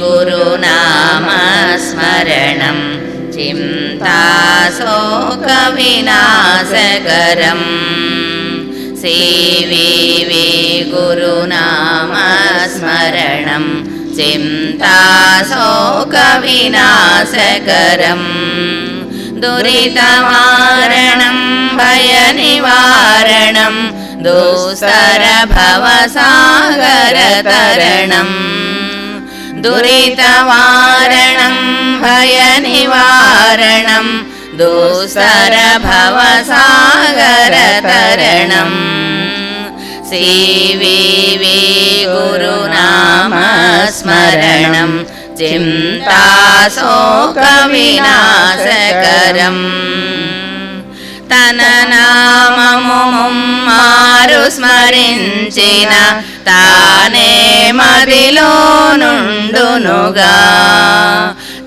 गुरुनामस्मरणम् चिन्ताशोकविनाशकरम् श्रीवि गुरुनामस्मरणं चिन्ताशोकविनाशकरम् दुरितवारणं भयनिवारणम् दुस्तरभवसागरतरणम्। भव सागर तरणम् दुरितवारणम् भयनिवारणम् दोसर भवसागरतरणम् सि वि गुरुनाम चिन्तासोकविनाशकरम् తన నామము మారు స్మరించిన తానే మదిలో నుండునుగా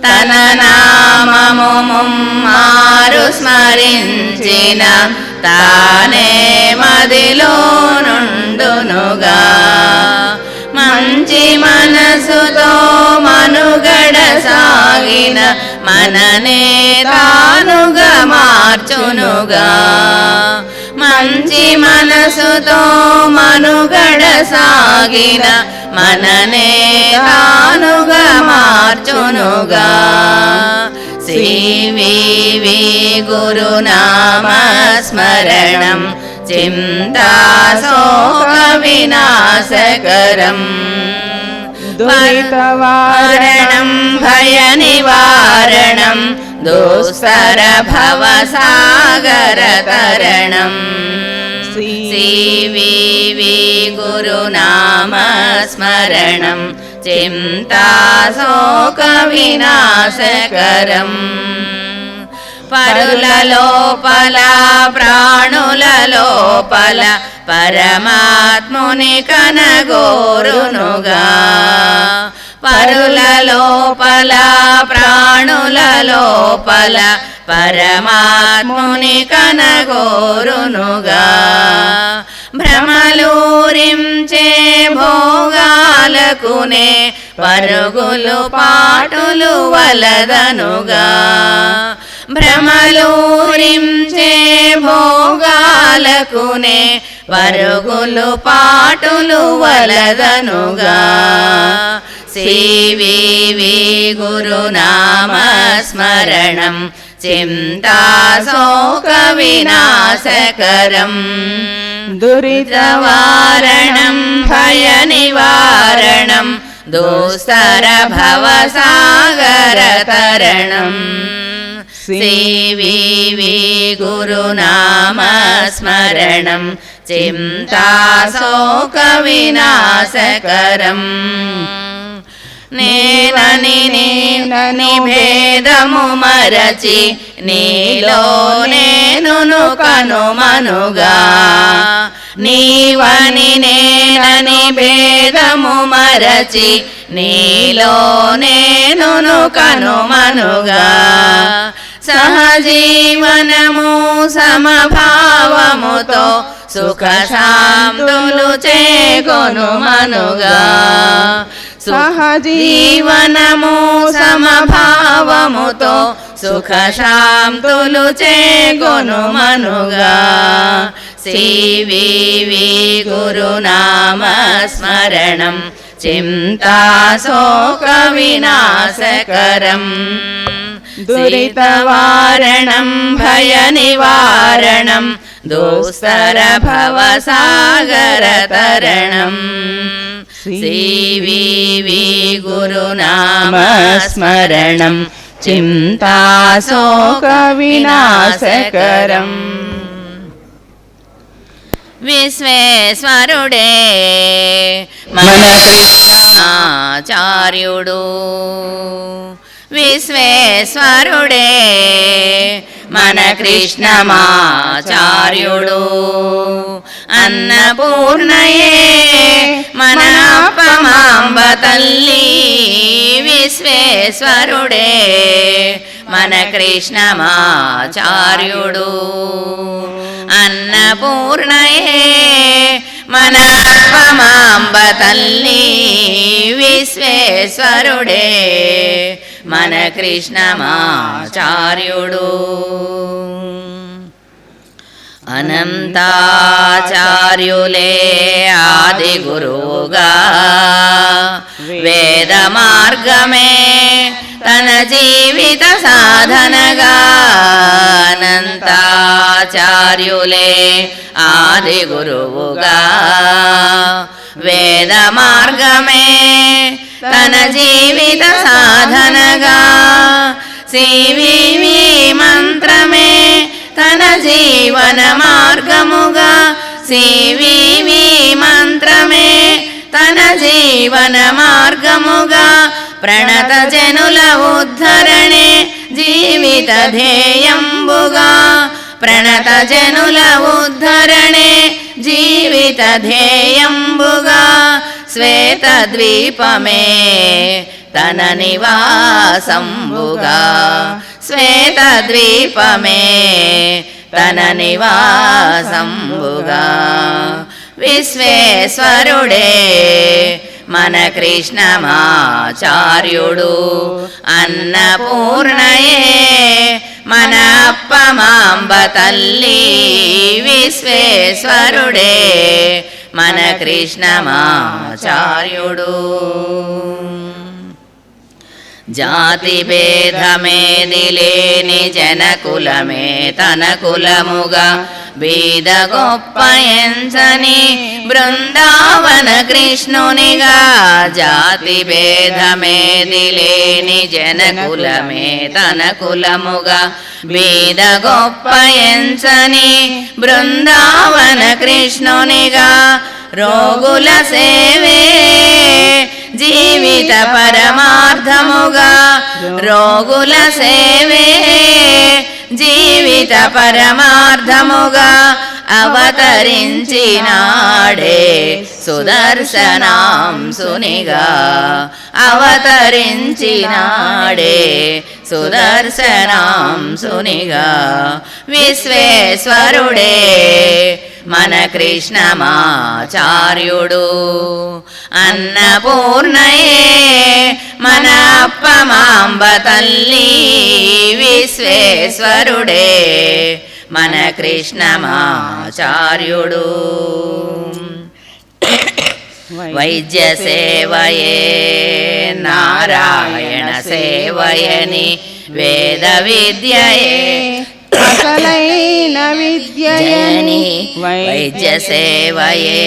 తన నామము మారు స్మరించిన తానే మదిలో నుండునుగా మంచి మనసుతో మనుగడ సాగిన మననే తానుగా మార్చునుగా. మంచి మనసుతో మనుగడ సాగిన మననే తానుగా మార్చునుగా. శ్రీవి గురునామ స్మరణం चिन्तासोकविनाशकरम्। द्वैतवारणम् भयनिवारणम् दुस्तर भव सागरतरणम् श्रीवि गुरुनाम स्मरणम् चिन्तासोकविनाशकरम्। పరుల లోపల ప్రాణుల లోపల పరమాత్ముని కనగోరునుగా. పరుల లోపల ప్రాణుల లోపల పరమాత్ముని కనగోరునుగా. భ్రమలూరించే భోగాలకునే పరుగులు పాటులు వలదనుగా. భ్రమలూరించే భోగాలకునే పరుగులు పాటులు వలదనుగా సివివి గురునామస్మరణం చింతాశోక వినాశకరం దురితవారణం భయ నివారణం దుస్తర భవసాగరతరణం సివివి గురునామస్మరణం చింతాశోక వినాశకరం నేనని నేనని భేదము మరచి నీలో నేను కనుమనుగా నీవని నేనని భేదము మరచి నీలో నేను కనుమనుగా సహజీవనము సమభావముతో సుఖశాంతులు చేకొను మనుగా. సహజీవనము సమభావముతో సుఖశాంతులు చేకొను మనుగా. సివివి గురునామస్మరణం చింతాశోక వినాశకరం దురితవారణం భయ నివారణం దోస్తర భవసాగరతరణం సివివి గురునామస్మరణం చింతాశోక వినాశకరం విశ్వేశ్వరుడే మన కృష్ణాచార్యుడు విశ్వేశ్వరుడే మన కృష్ణమాచార్యుడు. అన్నపూర్ణయే మన అప్పమాంబ తల్లి విశ్వేశ్వరుడే మన కృష్ణమాచార్యుడు. అన్నపూర్ణయే మన అప్పమాంబ తల్లి విశ్వేశ్వరుడే మన కృష్ణమాచార్యుడు అనంతాచార్యులే ఆది గురువుగా వేద మార్గమే తన జీవిత సాధనగా అనంతాచార్యులే ఆది గురువుగా వేద మార్గమే తన జీవిత సాధనగా సివివి మంత్రం తన జీవన మార్గముగా సివివి మంత్రమే. తన జీవన మార్గముగా ప్రణత జనుల ఉద్ధరణే జీవిత ధ్యేయంబుగా. ప్రణత జనుల ఉద్ధరణే జీవిత ధ్యేయంబుగా. శ్వేత ద్వీపమే తన నివాసంబుగా. శ్వేత ద్వీపమే తన నివాసంబుగా. విశ్వేశ్వరుడే మన కృష్ణమాచార్యుడు. అన్నపూర్ణయే మన అప్పమాంబ తల్లి. విశ్వేశ్వరుడే మన కృష్ణమాచార్యుడు. జాతి భేదమేది జనకులమే తన కులముగా బీద గొప్పయంచని బృందావన కృష్ణునిగా జాతి భేదమేదిలేని జనకులమే తన కులముగా బీద గొప్పయంచని బృందావన కృష్ణునిగా రోగుల సేవే జీవిత పరమార్థముగా రోగుల సేవే. జీవిత పరమార్థముగా అవతరించినాడే సుదర్శనాంసునిగా అవతరించినాడే సుదర్శనాంసునిగా విశ్వేశ్వరుడే మన కృష్ణమాచార్యుడు. అన్నపూర్ణయే మన అప్పమాంబ తల్లి విశ్వేశ్వరుడే మన కృష్ణమాచార్యుడు వైద్య సేవయే నారాయణ సేవయని వేద విద్యయే అసలైన విద్యయని వైద్య సేవయే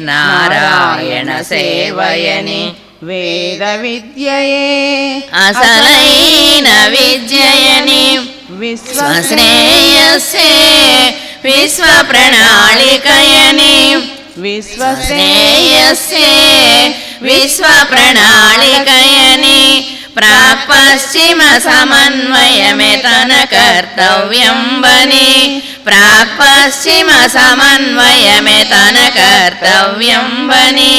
నారాయణ సేవయని వేద విద్యయే అసలైన విద్యయని స్వశ్రేయస్సే విశ్వ ప్రణాళికయని విశ్వశ్రేయస్సే శ్రేయస్సే విశ్వ ప్రణాళికయని ప్రాక్ పశ్చిమ సమన్వయమే తన కర్తవ్యం బని ప్రాక్ పశ్చిమ సమన్వయమే తన కర్తవ్యం బని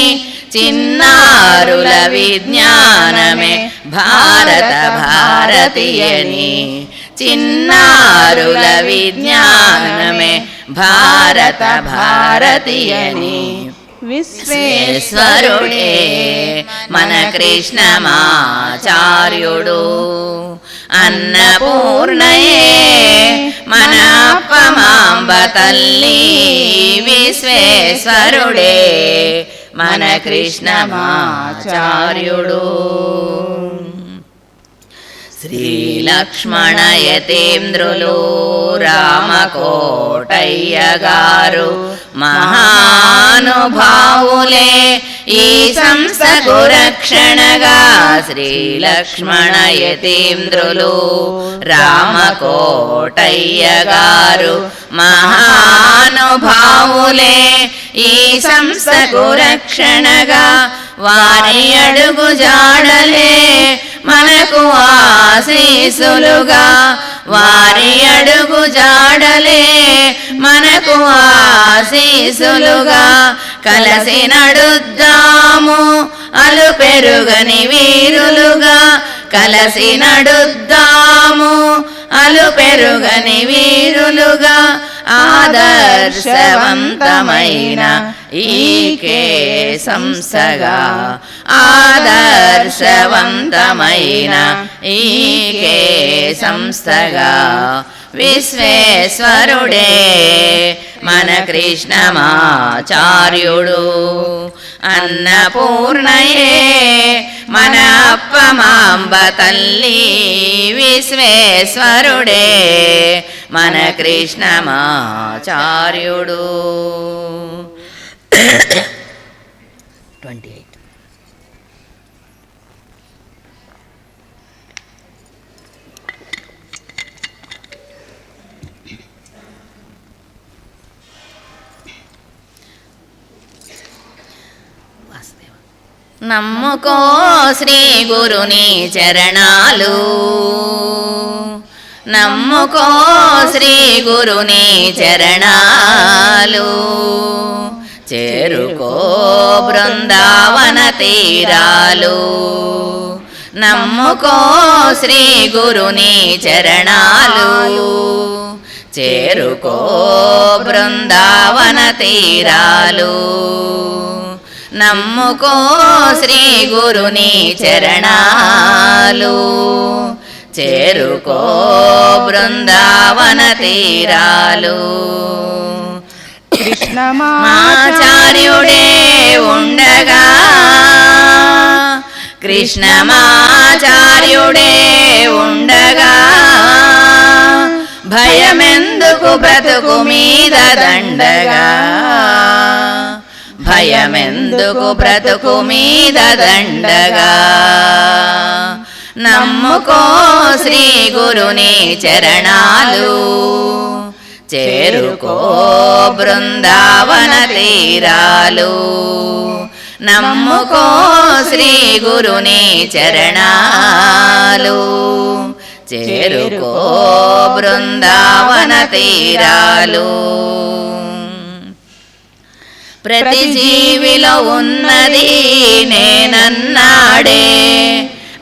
చిన్నారుల విజ్ఞానమే భారత భారతీయని చిన్నారుల విజ్ఞానమే భారత భారతీయని విశ్వేశ్వరుడే మన కృష్ణమాచార్యుడు. అన్నపూర్ణయే మన అప్పమాంబ తల్లి విశ్వేశ్వరుడే మన కృష్ణమాచార్యుడు. శ్రీలక్ష్మణయతీంద్రులు రామకోటయ్య గారు మహానుభావులే ఈ సంస్థకు రక్షణగా శ్రీలక్ష్మణయతీంద్రులు రామకోటయ్య గారు మహానుభావులే ఈ సంస్థకు రక్షణగా వారి అడుగు జాడలే మనకు ఆశీసులుగా. వారి అడుగు జాడలే మనకు ఆశీసులుగా. కలసి నడుద్దాము అలు పెరుగని వీరులుగా. కలసి నడుద్దాము అలు పెరుగని వీరులుగా. ఆదర్శవంతమైన ఈకే సంస్థగా ఆదర్శవంతమైన ఈకే సంస్థగా విశ్వేశ్వరుడే మన కృష్ణమాచార్యుడు అన్నపూర్ణయే మన అప్పమాంబ తల్లి విశ్వేశ్వరుడే మన కృష్ణమాచార్యుడు ట్వంటీ ఎయిట్. నమ్ముకో శ్రీ గురుని చరణాలు. నమ్ముకో శ్రీ గురుని చరణాలు. చేరుకో బృందావన తీరాలు. నమ్ముకో శ్రీ గురుని చరణాలు. చేరుకో బృందావన తీరాలు. నమ్ముకో శ్రీ గురుని చరణాలు. చేరుకో బృందావన తీరాలు. కృష్ణమాచార్యుడే ఉండగా. కృష్ణమాచార్యుడే ఉండగా. భయమెందుకు బ్రతుకు మీద దండగా. భయమెందుకు బ్రతుకు మీద దండగా. నమ్ముకో శ్రీ గురుని చరణాలు. చేరుకో బృందావన తీరాలు నమ్ముకో శ్రీ గురుని చరణాలు. చేరుకో బృందావన తీరాలు ప్రతి జీవిలో ఉన్నది నేనన్నాడే.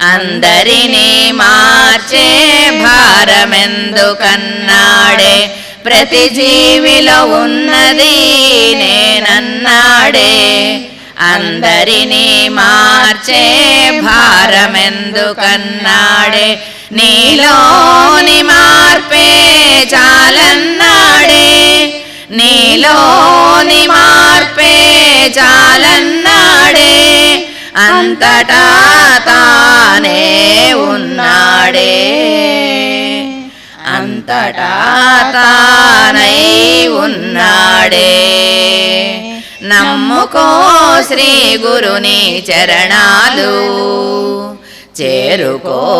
అందరినీ మార్చే భారమెందుకన్నాడే. ప్రతి జీవిలో ఉన్నది నేనన్నాడే. అందరినీ మార్చే భారమెందుకన్నాడే? నీలోని మార్పే చాలన్నాడే. నీలోని మార్పే చాలన్నాడే. అంతటా తానే ఉన్నాడే. అంతటా తానై ఉన్నాడే. నమ్ముకో శ్రీ గురుని చరణాలు. చేరుకో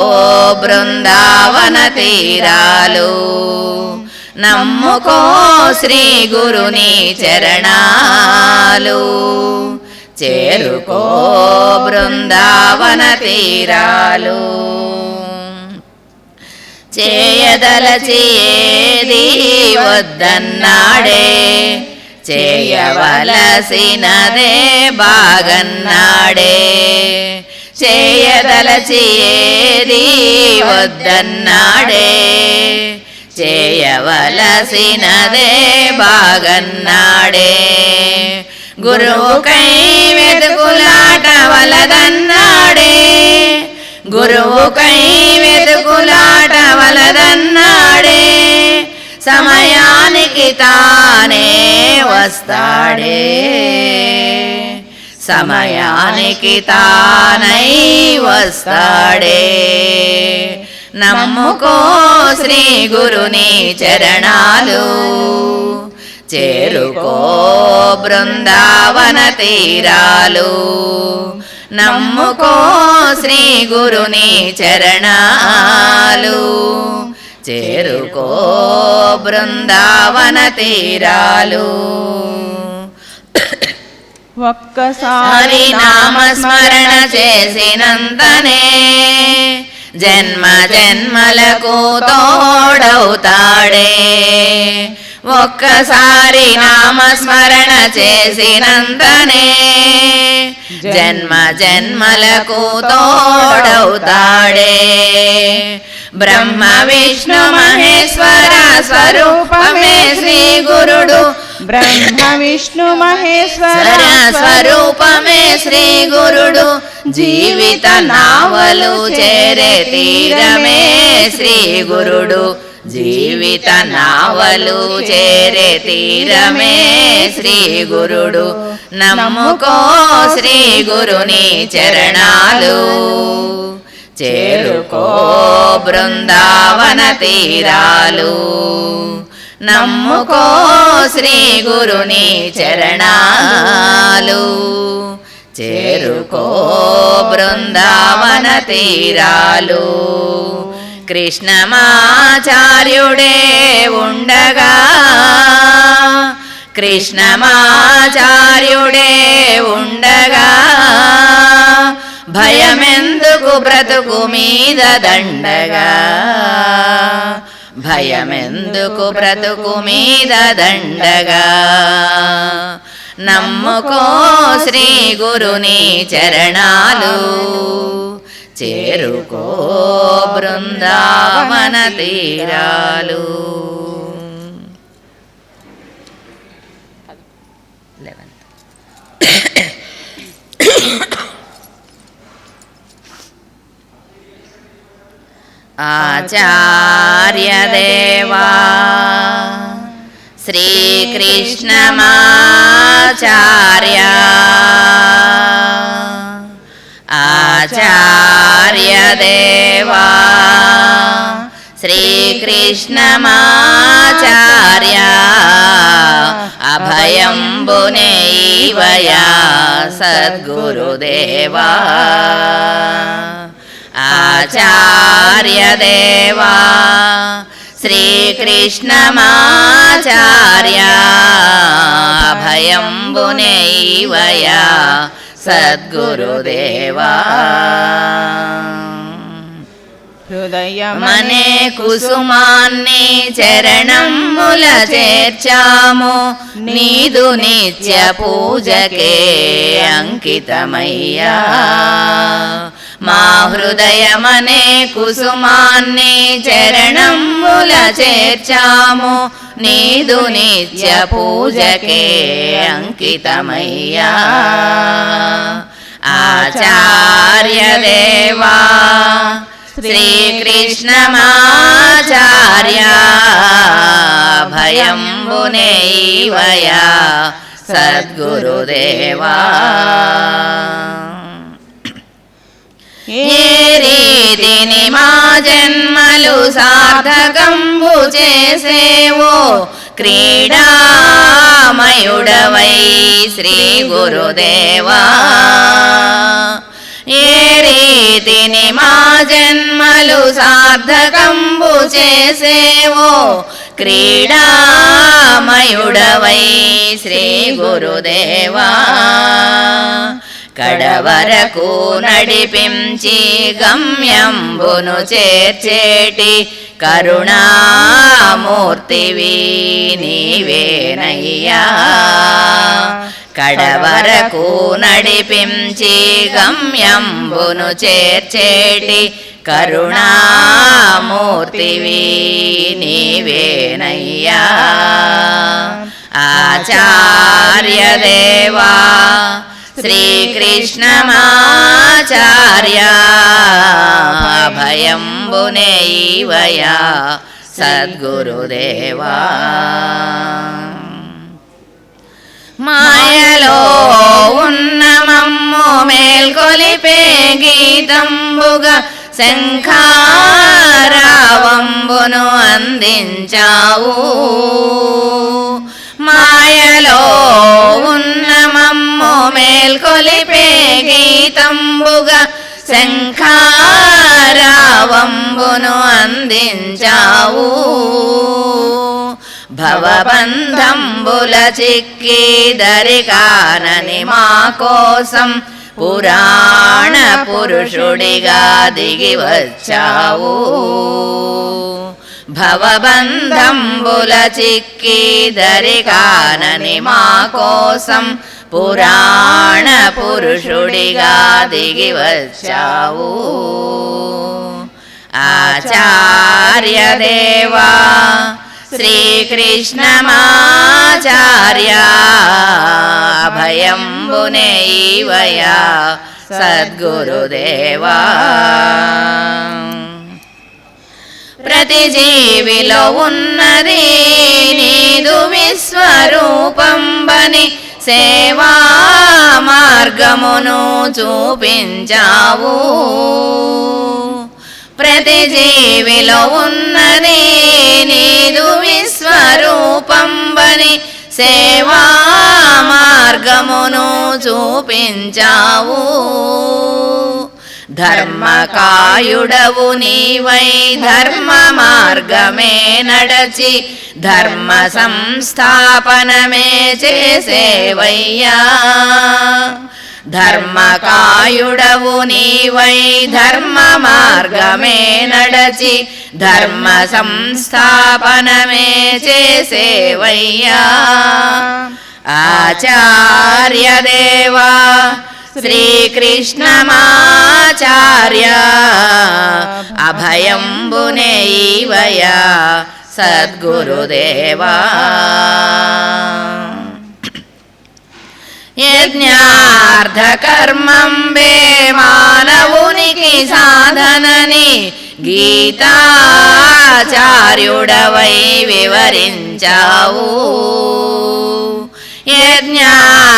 బృందావన తీరాలు. నమ్ముకో శ్రీ గురుని చరణాలు. చేరుకో బృందావన తీరాలు. చేయదలచి ఏది వద్దన్నాడే. చేయవలసినదే బాగన్నాడే. చేయదలచి ఏది వద్దన్నాడే. చేయవలసినదే బాగన్నాడే. గురువుకై వెతుకులాట వలదన్నాడే. గురువుకై వెతుకులాట సమయానికి తానే వస్తాడే. సమయానికి తానై వస్తాడే. నమ్ముకో శ్రీ గురుని చరణాలు. చేరుకో బృందావన తీరాలు. నమ్ముకో శ్రీ గురుని చరణాలు. చేరుకో బృందావన తీరాలు. ఒక్కసారి నామస్మరణ చేసినంతనే జన్మ జన్మలకు తోడవుతాడే ఒక్కసారి నామస్మరణ చేసినంతనే జన్మ జన్మలకు తోడవుతాడే బ్రహ్మ విష్ణు మహేశ్వర స్వరూపమే శ్రీ గురుడు బ్రహ్మ విష్ణు మహేశ్వర స్వరూపమే శ్రీ గురుడు. జీవిత నావలు చేరే తీరమే శ్రీ గురుడు. జీవిత నావలు చేరే తీరమే శ్రీ గురుడు. నమ్ముకో శ్రీ గురుని చరణాలు. చేరుకో బృందావన తీరాలు. నమ్ముకో శ్రీ గురుని చరణాలు. చేరుకో బృందావన తీరాలు. కృష్ణమాచార్యుడే ఉండగా. కృష్ణమాచార్యుడే ఉండగా. భయమెందుకు బ్రతుకు మీద దండగా. భయమెందుకు బ్రతుకు మీద దండగా? నమ్ముకో శ్రీ గురుని చరణాలు చేరుకో బృందావన తీరాలు. ఆచార్యదేవా. శ్రీకృష్ణమాచార్య. ఆచార్యదేవా. శ్రీకృష్ణమాచార్య. అభయంబునైవయా సద్గురుదేవా. ఆచార్యదేవా. శ్రీకృష్ణమాచార్య భయంబునైవయా సద్గురుదేవా. హృదయమనే మనే కుసుమాన్ని చరణముల చేర్చాము. నీదు నిత్య పూజకే అంకితమయ్యా. మా హృదయమనే కుసుమాన్ని చరణముల చేర్చాము. నీదు నిత్య పూజకే అంకితమయ్యా. ఆచార్యదేవా శ్రీకృష్ణమాచార్య భయంబునైవయా సద్గురుదేవా. ఏ రీతిని మా జన్మలు సార్థకంబు చేసేవో క్రీడామయుడవై శ్రీ గురుదేవా. ఏ రీతిని మా జన్మలు సార్థకంబు చేసేవో క్రీడామయుడవై శ్రీ గురుదేవా. కడవరకు నడిపించి గమ్యంబును చేర్చేటి కరుణామూర్తివి నీవేనయ్యా. కడవరకు నడిపించి గమ్యంబును చేర్చేటి కరుణామూర్తివి నీవేనయ్యా. ఆచార్యదేవా శ్రీకృష్ణమాచార్య భయంబునైవయా సద్గురుదేవా మాయలో ఉన్న మమ్ము మేల్కొలిపే గీతంబుగా శంఖారావంబును అందించావు మాయలో ఉన్న మేల్కొలిపే గీతంబుగా శంఖారావంబును అందించావు భవబంధంబుల చిక్కి దరికానని మా కోసం పురాణ పురుషుడిగా దిగి వచ్చావు భవబంధంబుల చిక్కి దరికానని మా కోసం పురాణ పురుషుడిగా దిగి వచ్చావు ఆచార్యదేవా శ్రీకృష్ణమాచార్య అభయంబునే ఈవయా సద్గురుదేవా ప్రతి జీవిలో ఉన్నది నీదు విశ్వరూపంబని సేవా మార్గమును చూపించావు. ప్రతి జీవిలో ఉన్నది నీదు విశ్వరూపంబని సేవా మార్గమును చూపించావు. ధర్మకాయుడవు నీవై ధర్మ మార్గమే నడచి ధర్మ సంస్థాపనమే చేసేవయ్యా. ధర్మకాయుడవు నీవై ధర్మ మార్గమే నడచి ధర్మ సంస్థాపనమే చేసేవయ్యా ఆచార్యదేవా శ్రీకృష్ణమాచార్య. అభయంబునే ఈవయా సద్గురుదేవా. యజ్ఞార్థకర్మం వే మానవునికి సాధనని గీతాచార్యుడవై వివరించావు.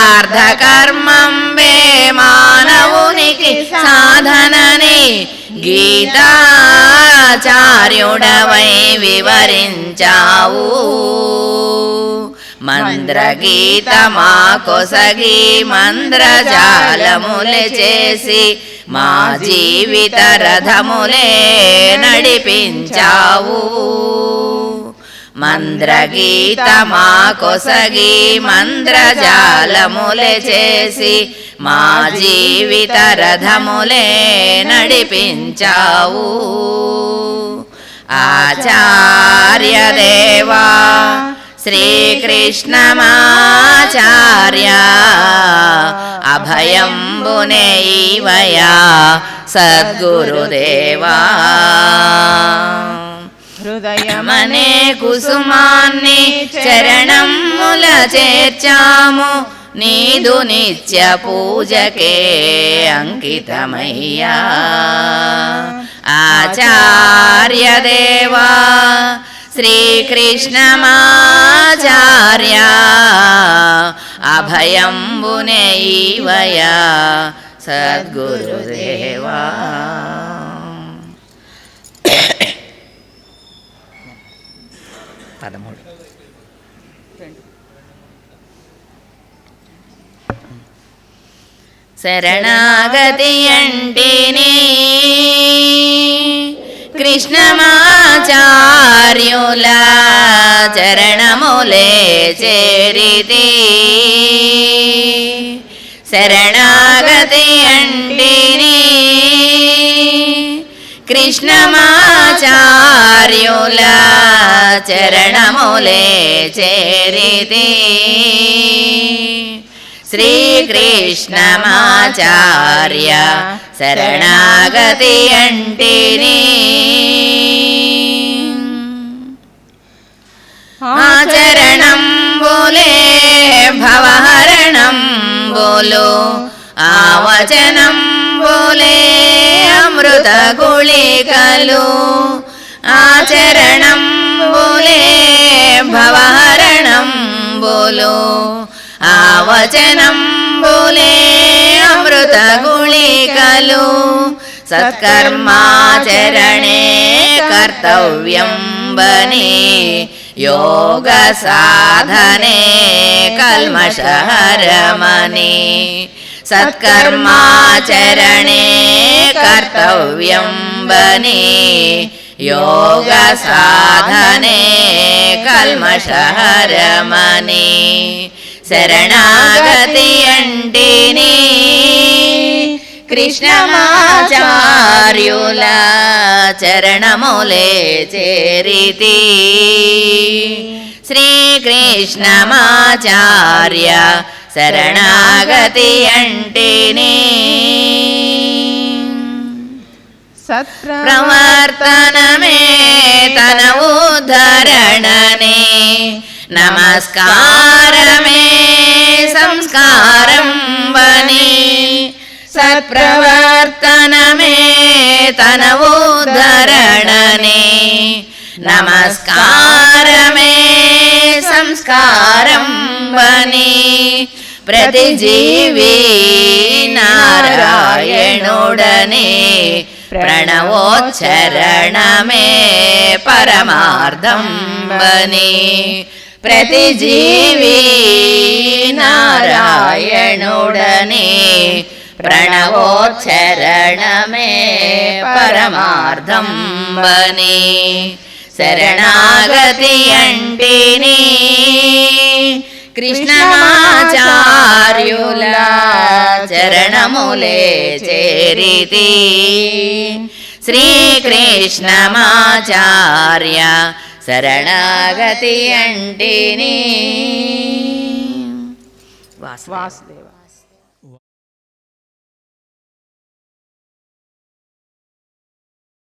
యజ్ఞార్థకర్మం వే మానవునికి సాధనని గీతాచార్యుడవై వివరించావు మంద్రగీత మా కొసగి మంద్రజాలములే చేసి మా జీవిత రథములే నడిపించావు మంద్రగీత మా కొసగి మంద్రజాలములే చేసి మా జీవిత రథములే నడిపించావు. ఆచార్యదేవా శ్రీకృష్ణమాచార్య అభయంబునేవయా సద్గురుదేవా. హృదయమనే మనే కుసుమాన్ని చరణముల చేర్చాము నీదు నిత్య పూజకే అంకితమయ్యా ఆచార్యదేవా శ్రీకృష్ణమాచార్య అభయంబునే ఈవయా సద్గురుదేవా పదమూడు శరణాగతి అంటేనే కృష్ణమాచార్యుల చరణములే చేరితే శరణాగతి అంటేనే కృష్ణమాచార్యుల చరణములే చేరితి. శ్రీకృష్ణమాచార్య శరణాగతి అంటిని. ఆచరణం బోలే భవహరణం బోలో ఆవచనం బోలే అమృత గుళి खलु आचरणं बोले भवहरणं बोलो। आवचनं बोले अमृतगुणे खलु सत्कर्माचरणे कर्तव्यं वने योगसाधने कल्मषहरमने। सत्कर्माचरणे कर्तव्यं वने योगसाधने कल्मष हमणि शरणागति अण्डिनि कृष्णमाचार्युला चरणमूले चेरिते। श्रीकृष्णमाचार्य శరణాగతి అంటేనే. ప్రవర్తనమే తన ఉద్ధరణనే. నమస్కారమే సంస్కారం వని. సత్ప్రవర్తనమే తన ఉద్ధరణనే. నమస్కారమే సంస్కారం వని. ప్రతి జీవి నారాయణుడనే ప్రణవోచ్చరణమే పరమార్థం బని ప్రతి జీవి నారాయణుడనే ప్రణవోచ్చరణమే పరమార్థం బని శరణాగతి అంటిని కృష్ణమాచార్యుల చరణములే చేరితి. శ్రీకృష్ణమాచార్య శరణాగతి అంటిని. వాసుదేవ.